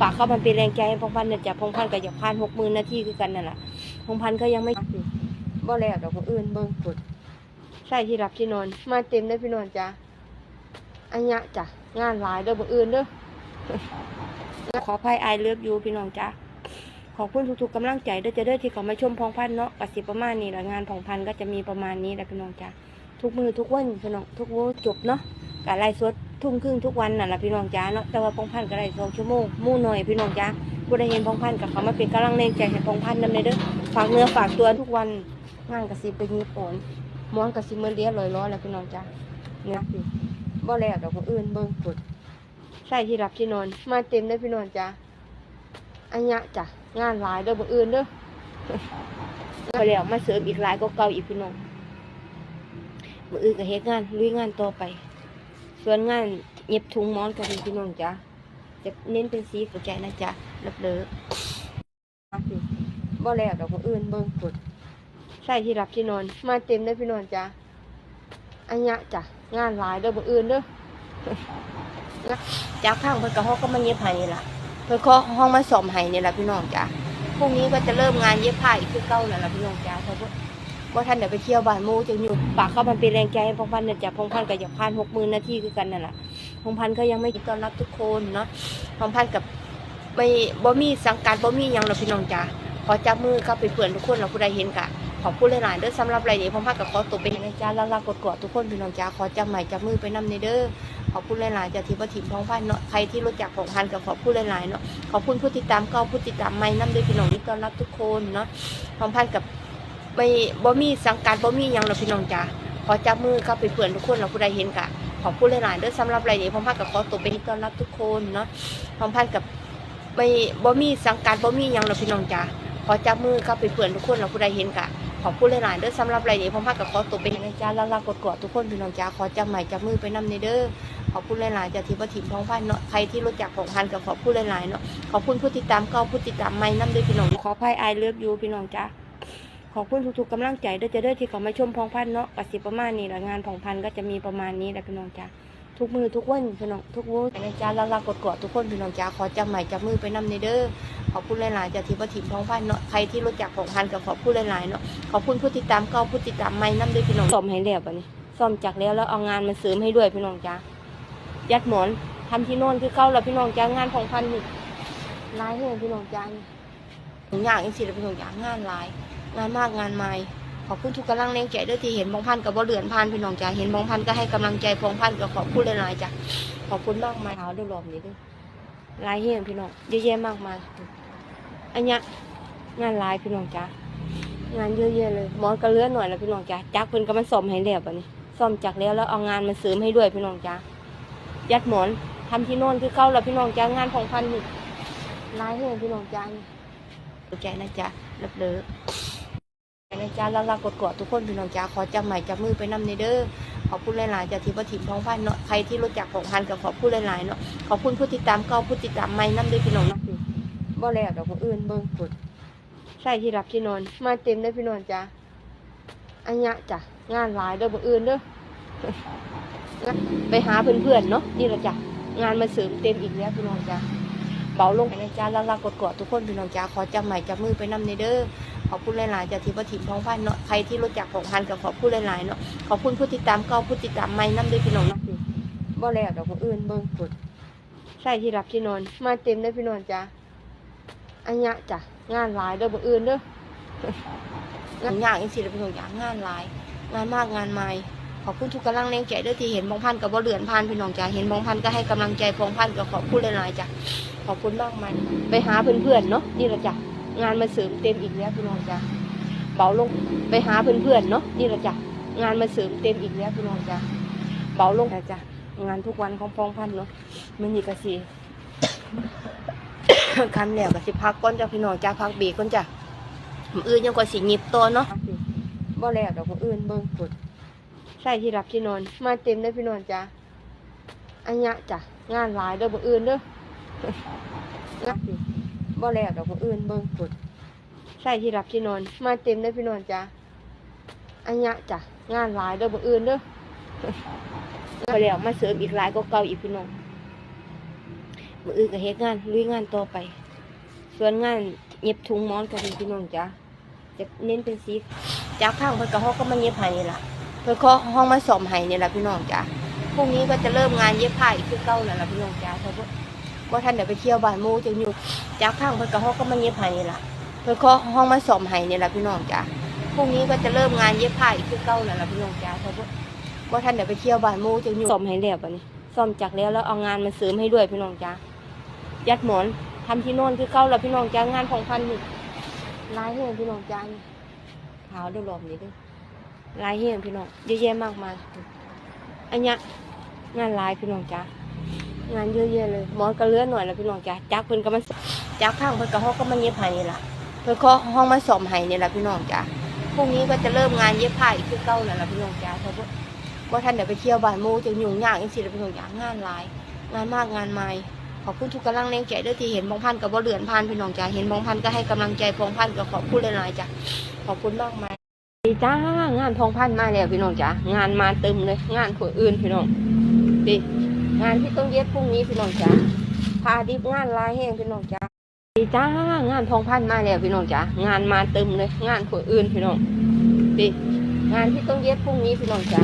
ฝากเข้ามาเป็นแรงใจให้พงพันธ์นะจ๊ะพงพันธ์ก็อยากผ่านหกหมื่นนาทีคือกันนั่นแหละพงพันธ์ก็ยังไม่บ่แล้วดอกคนอื่นเบิ่งฝนใส่ที่รับที่นอน มาเต็มได้อพี่นอนจ้ะอันยะจ้ะงานหลายเด้อบ่อื่นเด้อขออภัยไอเลิฟยูพี่น้องจ้ะขอบคุณทุกๆกำลังใจเด้อจะเด้อที่เขามาชมพองพันธ์เนาะกสิประมาณนี้แหละงานพองพันธ์ก็จะมีประมาณนี้แหละพี่น้องจ้ะทุกมือทุกวันพี่น้องทุกวันจบเนาะการไล่สด ทุ่มครึ่งทุกวันน่ะละพี่น้องจ้าเนาะแต่ว่าพงพันธ์ก็ได้สองชั่วโมงมู่หน่อยพี่น้องจ้าผู้ใดเห็นพงพันธ์กับเขามาเป็นกำลังแรงใจให้พงพันธ์นำเลยเด้อฝากเนื้อฝากตัวทุกวันงานกสิไปมีผลม้วนกสิเมื่อเลี้ยลอยล้อแล้วพี่น้องจ้าเนี่ยสิบ่แล้วดอกคนอื่นเบิ่งฝนใส่ที่รับที่นอน มาเต็มได้อพี่น้องจ้าอันยะจ้ะงานหลายเด้อบ่อื่นเด้อพอแล้วมาเสริมอีกหลายก็เก่าอีกพี่น้องมืออื่นก็เฮ็ดงานลุยงานต่อไป ส่วนงานเย็บถุงหมอนก็เป็นพี่น้องจ้ะจะเน้นเป็นสีเข้าใจนะจ๊ะรับเลยบ่แล้วดอกคนอื่นเบิ่งฝนใส่ที่รับที่นอน มาเต็มได้พี่น้องจ้ะอันยะจ้ะงานหลายเด้อบ่อื่นเด้อจากข้างเพิ่นก็เฮาก็มาเย็บให้นี่ล่ะเพิ่นก็ห้องมาซ่อมให้นี่ล่ะพี่น้องจ้ะพรุ่งนี้ก็จะเริ่มงานเย็บผ้าอีกคือเก้าแล้วล่ะพี่น้องจ้าเพราะ ว่าท่านเดี๋ยวไปเที่ยวบ้านมูจึงอยู่ปากเข้ามันเป็นแรงใจให้พงพันเนี่ยจ้ะพงพันก็อยากผ่านหกมื่นนาที่คือกันนั่นแหละพงพันก็ยังไม่ต้อนรับทุกคนเนาะพงพันกับไม่บ่มีสังกัดบ่มียังหรอกพี่น้องจ้าขอจับมือกับไปเพื่อนทุกคนเราผู้ใดเห็นกะขอบคุณหลายๆเด้อสำหรับรายนี้พงพันธ์ก็ขอตัวไปนะจ้าล้วลากดกดทุกคนพี่น้องจ้าขอจับใหม่จับมือไปนำในเด้อขอบคุณหลายๆจากที่ว่าถิ่มพงพันเนาะใครที่รู้จักพงพันธ์ก็ขอบคุณหลายๆเนาะขอบคุณผู้ติดตามเก็ผู้ติดตามใหม่น้ำด้วยพี่น้องที่ต้อนรับทุกคนเนาะพร้อมพันกับ ไม่บ่มีสังกัดบ่มียังหรอกพี่น้องจ้าขอจับมือกับไปเพื่อนทุกคนเราผู้ใดเห็นกะขอบคุณหลายๆเด้อสำหรับรายนี้พร้อมพันกับขอตัวไปต้อนรับทุกคนเนาะพร้อมพันกับไม่บ่มีสังกัดบ่มียังหรอกพี่น้องจ้าขอจับมือกับไปเพื่อนทุกคนเราผู้ใดเห็นกะขอบคุณหลายๆเด้อสำหรับรายนี้พร้อมพันกับขอตัวไปนะจ้าล้วลากดกดทุกคนพี่น้องจ้าขอจับใหม่จับมือไปนำในเด้อขอบคุณหลายๆจากที่ว่าถิ่มท้องพันเนาะใครที่รู้จักของพันกับขอบคุณหลายๆเนาะขอบคุณผู้ติดตามเก็ผู้ติดตามใหม่น้ำด้วยพี่น้องขอพายไอเลิฟยูพี่น้องจ้า ขอบคุณทุกๆกำลังใจเด้อจะเด้อที่เขามาชมพองพันเนาะกสิประมาณนี้แหละงานพองพันก็จะมีประมาณนี้แหละพี่น้องจ้าทุกมือทุกวันพี่น้องทุกวันนะจ้าล้วลากดกอดทุกคนพี่น้องจ้าขอจับใหม่จับมือไปนำในเด้อขอบคุณหลายๆจากที่ว่าถิ่มท้องพันเนาะใครที่รู้จักของพันกับขอบคุณหลายๆเนาะขอบคุณผู้ติดตามเก็ผู้ติดตามใหม่น้ำด้วยพี่น้องซ่อมให้แล้วบัดนี้ซ่อมจากแล้วแล้วเอางานมาเสริมให้ด้วยพี่น้องจ้ายัดหมอนทำที่โน่นคือเก้าแล้วพี่น้องจ้างานของพันนี่ลายเลยพี่น้องจ้านี่อยากจริแล้วพี่น้องจ้างานลาย งานมากงานใหม่ขอบคุณทุกกำลังแรงใจด้วยที่เห็นบองพันกับบ่เหลือนพันพี่น้องจ้าเห็นบองพันก็ให้กำลังใจพองพันก็ขอบคุณหลายๆจ้ะขอบคุณมากมายเอาด้วยรอบนี้ด้วยลายเฮียพี่น้องเยอะแยะมากมายอันเนี้ยงานลายพี่น้องจ้างานเยอะแยะเลยหมอนก็เลือหน่อยแล้วพี่น้องจ้าจักเพิ่นก็มันซ่อมให้แล้วบัดนี้ซ่อมจากแล้วแล้วเอางานมาเสริมให้ด้วยพี่น้องจ้ายัดหมอนทำที่น่นคือเก้าแล้วพี่น้องจ้างานของพันนี่ลายเลยพี่น้องจ้านี่ใจนะจ๊ะรับเลย ใจนะจ๊ะแล้วลากดกดทุกคนพี่น้องจ้าขอจับใหม่จับมือไปนำในเด้อขอบคุณหลายๆจากที่ว่าถิ่มท้องพันเนาะใครที่รู้จักของพันก็ขอบคุณหลายๆเนาะขอบคุณผู้ติดตามเก็ผู้ติดตามใหม่นำด้วยพี่น้องนะบ่แล้วดอกคนอื่นเบิ่งฝนใส่ที่รับที่นอน มาเต็มได้พี่น้องจ้าอันยะจ้ะงานหลายเด้อบ่อื่นเด้อไปหาเพื่อนๆเนาะนี่แหละจ้ะงานมาเสริมเต็มอีกแล้วพี่น้องจ้ะเบาลงไปนะจ้าล้วลากดกดทุกคนพี่น้องจ้าขอจับใหม่จับมือไปนำในเด้อ ขอบคุณหลายๆจากที่ว่าถิ่มท้องพันเนาะใครที่รู้จักของพันก็ขอบคุณหลายๆเนาะขอบคุณผู้ติดตามเก็ผู้ติดตามใหม่นำด้วยพี่น้องนะบ่แล้วดอกคนอื่นเบิ่งฝนใส่ที่รับที่นอน มาเต็มได้อพี่น้องจ้าอันยะจ้ะงานหลายเด้อบ่อื่นเด้องานยากจริงๆแล้วพี่น้องจ้างานหลาย งานมากงานใหม่ขอบคุณทุกกำลังแรงใจด้วยที่เห็นบองพันกับบ่เดือนพันพี่น้องจ้าเห็นบองพันก็ให้กำลังใจพองพันก็ขอบคุณหลายๆจ้ะขอบคุณมากมายไปหาเพื่อนๆเนาะนี่แหละจ้ะ งานมาเสริมเต็มอีกแล้วพี่น้องจ้าเบาลงไปหาเพื่อนๆเนาะนี่แหละจ้ะงานมาเสริมเต็มอีกแล้วพี่น้องจ้าเบาลงจ้ะงานทุกวันของพองพันเนาะมันนี่ก็สิคันแล้วก็สิพักก่อนจ้ะพี่น้องจ้าพักเบรกก่อนจ้ะอื่นยังก็สิหยิบตัวเนาะบ่แล้วดอกมื้ออื่นเบิ่งฝนใส่ที่รับที่นอน มาเต็มได้พี่นอนจ้าอันยะจ้ะงานหลายเด้อบ่อื่นเด้อนะ บ่แล้วดอกบ่อื่นเบิ่งฝนใส่ที่รับที่นอน มาเต็มได้พี่นอนจ้าอันยะจ้ะงานหลายเด้อบ่อื่นเด้อบ่แล้วมาเสริมอีกหลายก็เก่าอีกพี่น้องมืออื่นก็เฮ็ดงานลุยงานต่อไป ส่วนงานเย็บถุงหมอนก็ดีพี่น้องจ้าจะเน้นเป็นสีจากข้างเพิ่นก็เฮาก็มาเย็บให้นี่ล่ะเพิ่นก็ห้องมาซ่อมให้นี่ล่ะพี่น้องจ้าพรุ่งนี้ก็จะเริ่มงานเย็บผ้าอีกคือเก่านั่นล่ะพี่น้องจ้าเพราะ ว่าบ่ทันได้ไปเที่ยวบ้านมูจังอยู่จากข้างเพิ่นก็เฮาก็มาเย็บให้นี่ล่ะเพิ่นก็ห้องมาซ่อมให้นี่ล่ะพี่น้องจ้าพรุ่งนี้ก็จะเริ่มงานเย็บผ้าอีกคือเก่านั่นล่ะพี่น้องจ้าเพราะว่าบ่ทันได้ไปเที่ยวบ้านมูจังอยู่ซ่อมให้แล้วบัดนี้ซ่อมจากแล้วแล้วเอางานมาเสริมให้ด้วยพี่น้องจ้ายัดหมอนทำที่โน่นคือเก่าแล้วพี่น้องจ้างานของพันนี่ลายเฮือนพี่น้องจ้าขาวด้วยรอบนี้ด้วยลายเฮือนพี่น้องเยอะแยะมากมายอันเนี้ยงานลายพี่น้องจ้า งานเยอะแยะเลยหมอนก็เลือนหน่อยแล้วพี่น้องจ้าจักเพิ่นก็มาจักพังเพิ่นก็เฮาก็มาเย็บให้นี่ล่ะเพิ่นก็ห้องมาซ่อมให้นี่ล่ะพี่น้องจ้าพรุ่งนี้ก็จะเริ่มงานเย็บผ้าอีกคือเก่านั่นล่ะพี่น้องจ้าเพราะว่าบ่ทันได้ไปเที่ยวบ้านหมู่จังยุ่งยากจังซี่ล่ะพี่น้องจ้างานหลาย งานมากงานใหม่ขอบคุณทุกกำลังแรงใจด้วยที่เห็นบองพันกับบ่เดือนพันพี่น้องจ้าเห็นบองพันก็ให้กำลังใจพองพันก็ขอบคุณหลายๆจ้ะขอบคุณมากมายดีจ้างานพองพันมาแล้วพี่น้องจ้างานมาเต็มเลย งานคนอื่นพี่น้องดี งานที่ต้องเย็บพรุ่งนี้พี่น้องจ้าพาดิบงานลายแห้งพี่น้องจ้าดีจ้างานพองพันมาแล้วพี่น้องจ้างานมาเต็มเลย งานคนอื่นพี่น้องดีงานที่ต้องเย็บพรุ่งนี้พี่น้องจ้า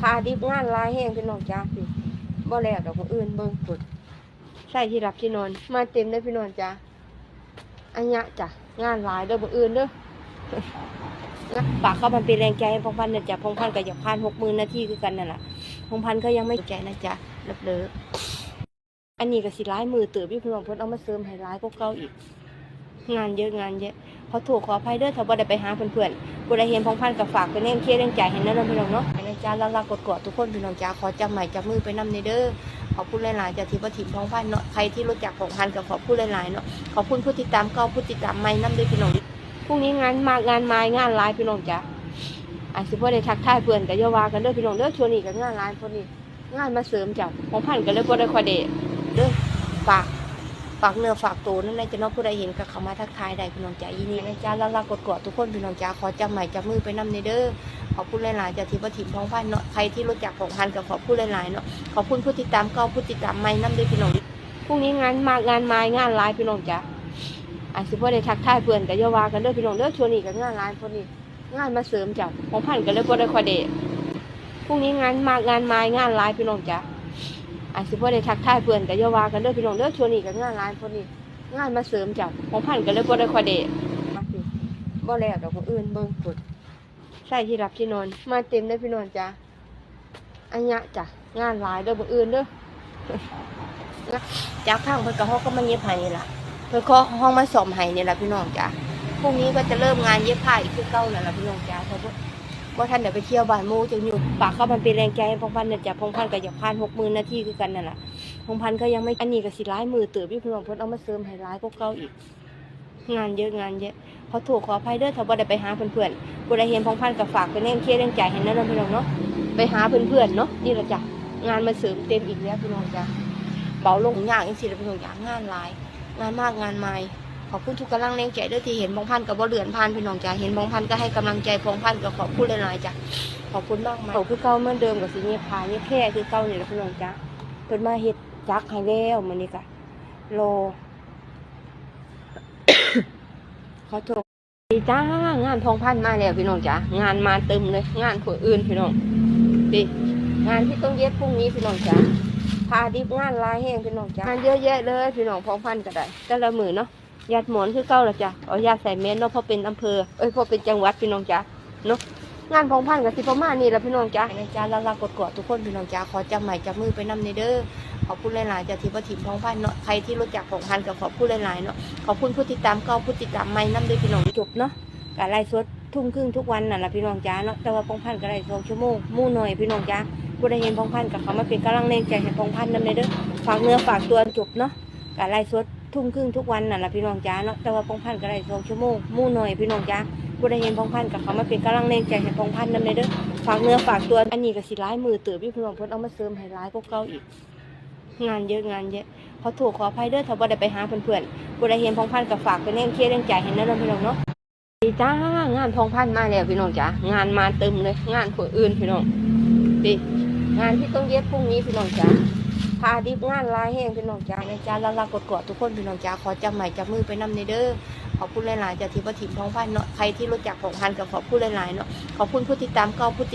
พาดิบงานลายแห้งพี่น้องจ้าสิบ่แล้วดอกคนอื่นเบิ่งกดใส่ที่รับที่นอน มาเต็มเลยพี่นอนจ้ะอันเนี้ยจ้ะงานหลายเด้อบ่อื่นเด้อปากเข้ามันเป็นแรงใจให้พงพันธุ์เนี่ยจ้ะพงพันธ์ก็อยากผ่านหกหมื่นนาทีคือกันนั่นแหละพงพันธ์ก็ยังไม่ใจนะจ๊ะ เลิกเลิกอันนี้ก็สิร้ายมือเติบพี่พี่น้องเพิ่นเอามาเสริมให้ร้ายก็เก่าอีก งานเยอะงานเยอะขอโทษขออภัยเด้อถ้าบ่ได้ไปหาเพื่อนๆบ่ได้เห็นพองพันธุ์ก็ฝากไปเล่นเครียดเล่นใจให้นั่นนะพี่น้องเนาะให้นะจ๊ะรักๆกดๆทุกคนพี่น้องจ้าขอจับใหม่จับมือไปนำในเด้อขอบคุณหลายๆจากที่ประถิมพองพันเนาะใครที่รู้จักของพันก็ขอบคุณหลายๆเนาะขอบคุณผู้ติดตามเก็ผู้ติดตามใหม่น้ำด้วยพี่น้องพรุ่งนี้งานมากงานไม้งานลายพี่น้องจ้ะอาจสิพ่ได้ทักทายเพื่อนก็อย่าว่ากันเด้อพี่น้องเด้อช่วงนี้ก็งานลายคนนี้ งานมาเสริมจ้ะของพันก็เลยบ่ได้ค่อยได้เด้อฝากฝากเนื้อฝากตัวนั่นแหละจะน้องผู้ใดเห็นก็เข้ามาทักทายได้พี่น้องจ้ะยินดีนะจ๊ะรักๆกดทุกคนพี่น้องจ้ะขอจับใหม่จับมือไปนำในเด้อขอบคุณหลายๆจากที่ประถิมพองพันเนาะใครที่รู้จักของพันก็ขอบคุณหลายๆเนาะขอบคุณผู้ติดตามเก็ผู้ติดตามใหม่น้ำด้วยพี่น้องพรุ่งนี้งานมากงานไม้งานหลายพี่น้องจ้ะอาจสิพ่ได้ทักทายเพื่อนก็อย่าว่ากันเด้อพี่น้องเด้อชวงนี้ก็งานหลายคนนี้งานมาเสริมจ้ะของพันก็เลยบ่ได้คอยได้ พรุ่งนี้งานมากงานไม้งานลายพี่น้องจ้ะอาจสิพ่ได้ทักทายเพื่อนก็อย่าว่ากันเด้อพี่น้องเด้อชวงนี้ก็งานลายคนนี้งานมาเสริมจ้ะของพันก็เลยบ่ได้ค่อยได้มาสิบ่แล้วดอกคนอื่นเบิ่งกดใส่ที่รับที่นอน มาเต็มเลยพี่น้องจ้ะอันเนี้ยจ้ะงานลายเด้อบ่อื่นเด้อจากพังเพิ่นก็เฮาก็มาเย็บให้นี่ล่ะเพิ่อนก็ห้องมาซ่อมให้นี่ล่ะพี่น้องจ้ะพรุ่งนี้ก็จะเริ่มงานเย็บผ้าอีกคือเก่านั่นล่ะพี่น้องจ้ะเพราะ ว่าบ่ทันได้ไปเที่ยวบ้านมูจังอยู่ปากเขามันเป็นแรงใจให้พงพันธ์เนี่ยจ้ะพงพันธ์ก็อยากผ่านหกหมื่นนาทีคือกันนั่นล่ะพงพันธ์ก็ยังไม่อันนี้ก็สิร้ายมือเติบพี่พี่น้องพิ่นเอามาเสริมให้ร้ายก็เก่าอีก งานเยอะงานเยอะขอโทษขออภัยเด้อถ้าบ่ได้ไปหาเพื่อนๆบ่ได้เห็นพงพันธ์ก็ฝากไปเล่นเครียดเล่นใจให้นั่นนะพี่น้องเนาะไปหาเพื่อนๆเนาะนี่ละจ้ะงานมาเสริมเต็มอีกแล้วพี่น้องจ้ะเบาลงอย่างจังซี่แล้วเป็นตัวอย่างงานหลาย งานมากงานใหม่ ขอบคุณทุกกำลังแรงใจด้วยที่เห็นบองพันกับบ่เดือนพันพี่น้องจ้าเห็นบองพันก็ให้กำลังใจพองพันก็ขอบคุณหลายๆจ้ะขอบคุณมากมายคือเก่าเหมือนเดิมกับสิเงียบพาเงียบแค่คือเก่านี่แหละพี่น้องจ้าเพิ่นมาเฮ็ดจักให้แล้วมื้อนี้ก็รอขอโทษดีจ้างานพองพันมาแล้วพี่น้องจ้างานมาเต็มเลย งานคนอื่นพี่น้องดีงานที่ต้องเย็บพรุ่งนี้พี่น้องจ้าพาดิบงานหลายแห้งพี่น้องจ้างานเยอะแยะเลยพี่น้องพองพันก็ได้แต่ละมือเนาะ ญาติหมอนคือเก่าละจ้ะเอาญาติใส่เมนเนาะเพราะเป็นอำเภอ เอ้ยเพราะเป็นจังหวัดพี่น้องจ้าเนาะงานพองพันกับสิประมาณนี้ละพี่น้องจ้านะจ้าลาลากดกอดทุกคนพี่น้องจ้าขอจับใหม่จับมือไปนำในเด้อขอบคุณหลายๆจากทีประถิมพองพันเนาะใครที่รู้จักพองพันก็ขอบคุณหลายๆเนาะขอบคุณผู้ติดตามเก่าผู้ติดตามใหม่นำด้วยพี่น้องจบเนาะการไล่สดทุ่มครึ่งทุกวันน่ะละพี่น้องจ้าเนาะแต่ว่าพองพันก็ได้สองชั่วโมงมู่หน่อยพี่น้องจ้าผู้ใดเห็นพงพันกับเขามาเป็นกำลังแรงใจให้พงพันนำเลยเด้อฝากเนื้อฝากตัวจบเนาะการไล่สด ทุ่มครึ่งทุกวันน่ะละพี่น้องจ้าเนาะแต่ว่าพงพันธ์ก็ได้สองชั่วโมงมู่หน่อยพี่น้องจ้าผู้ใดเห็นพงพันธ์กับเขามาเป็นกำลังแรงใจให้พงพันธุ์นำเลยเด้อฝากเนื้อฝากตัวอันนี้ก็สิร้ายมือเติบพี่น้องเพิ่นเอามาเสริมให้ร้ายก็เก่าอีก งานเยอะงานเยอะขอโทษขออภัยเด้อถ้าบ่ได้ไปหาเพื่อนๆผู้ใดเห็นพงพันธุ์ก็ฝากไปเล่นเครียดเล่นใจให้นั่นนะพี่น้องเนาะดีจ้างานพงพันธ์มาแล้วพี่น้องจ้างานมาเต็มเลย งานคนอื่นพี่น้องดีงานที่ต้องเย็บพรุ่งนี้พี่น้องจ๋า พาดิบงานลายแห่งพี่น้องจ้านะจ้าละละกดกอดทุกคนพี่น้องจ้าขอจับใหม่จับมือไปนำในเด้อขอบคุณหลายๆจากทีมประถิ่มท้องพันเนาะใครที่รู้จักของพันกับขอบคุณหลายๆเนาะขอบคุณผู้ติดตามก็ผู้ติด